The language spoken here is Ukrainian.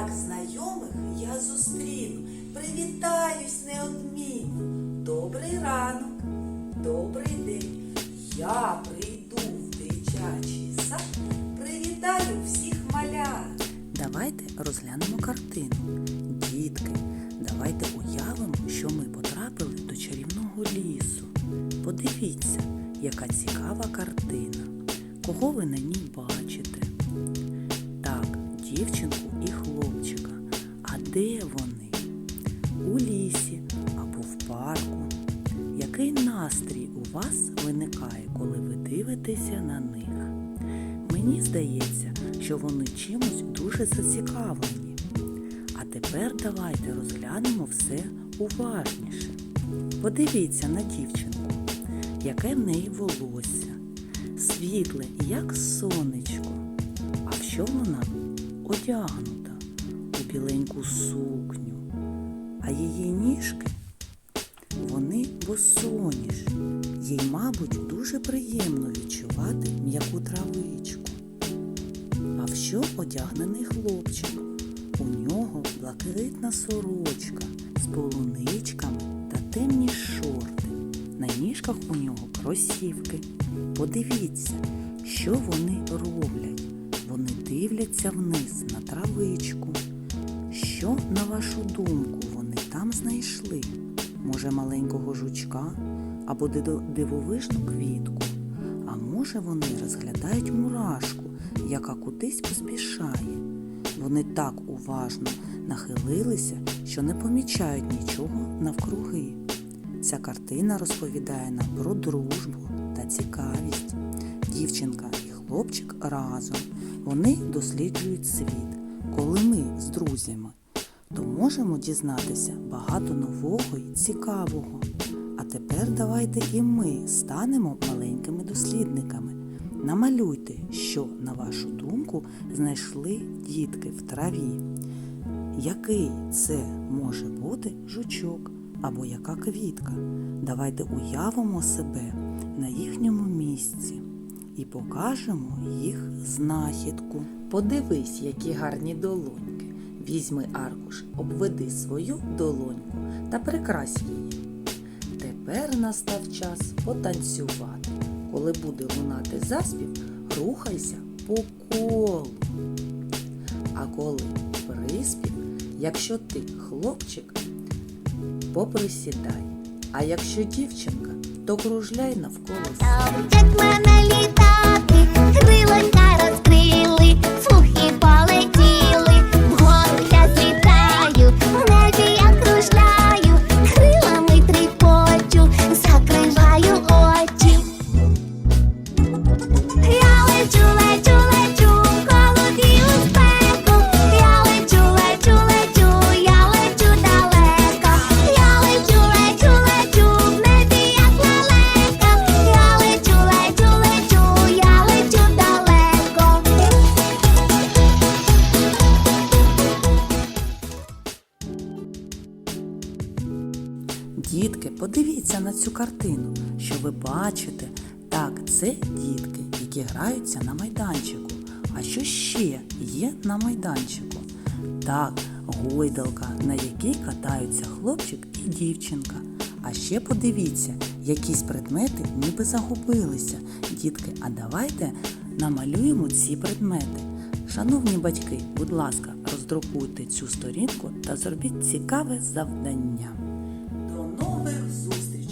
Як знайомих я зустріну, привітаюсь неодмінно. Добрий ранок, добрий день. Я прийду в дитячий сад, привітаю всіх малят. Давайте розглянемо картину. Дітки, давайте уявимо, що ми потрапили до чарівного лісу. Подивіться, яка цікава картина. Кого ви на ній бачите? Так, дівчинку де вони? У лісі або в парку. Який настрій у вас виникає, коли ви дивитеся на них? Мені здається, що вони чимось дуже зацікавлені. А тепер давайте розглянемо все уважніше. Подивіться на дівчинку, яке в неї волосся, світле, як сонечко. А в що вона одягнута біленьку сукню, а її ніжки вони босоніж. Їй, мабуть, дуже приємно відчувати м'яку травичку. А в що одягнений хлопчик? У нього блакитна сорочка з полуничками та темні шорти. На ніжках у нього кросівки. Подивіться, що вони роблять. Вони дивляться вниз на травичку. Що, на вашу думку, вони там знайшли? Може, маленького жучка або дивовижну квітку? А може, вони розглядають мурашку, яка кудись поспішає. Вони так уважно нахилилися, що не помічають нічого навкруги. Ця картина розповідає нам про дружбу та цікавість. Дівчинка і хлопчик разом. Вони досліджують світ. Коли ми з друзями, то можемо дізнатися багато нового і цікавого. А тепер давайте і ми станемо маленькими дослідниками. Намалюйте, що, на вашу думку, знайшли дітки в траві. Який це може бути жучок або яка квітка? Давайте уявимо себе на їхньому місці і покажемо їх знахідку. Подивись, які гарні долоньки. Візьми аркуш, обведи свою долоньку та прикрась її. Тепер настав час потанцювати. Коли буде лунати заспів, рухайся по колу. А коли приспів, якщо ти хлопчик, поприсідай. А якщо дівчинка, то кружляй навколо. Як мене літати, крилонька розкрили, Дітки, подивіться на цю картину, що ви бачите. Так, це дітки, які граються на майданчику. А що ще є на майданчику? Так, гойдалка, на якій катаються хлопчик і дівчинка. А ще подивіться, якісь предмети ніби загубилися. Дітки, а давайте намалюємо ці предмети. Шановні батьки, будь ласка, роздрукуйте цю сторінку та зробіть цікаве завдання. До нових зустрічей!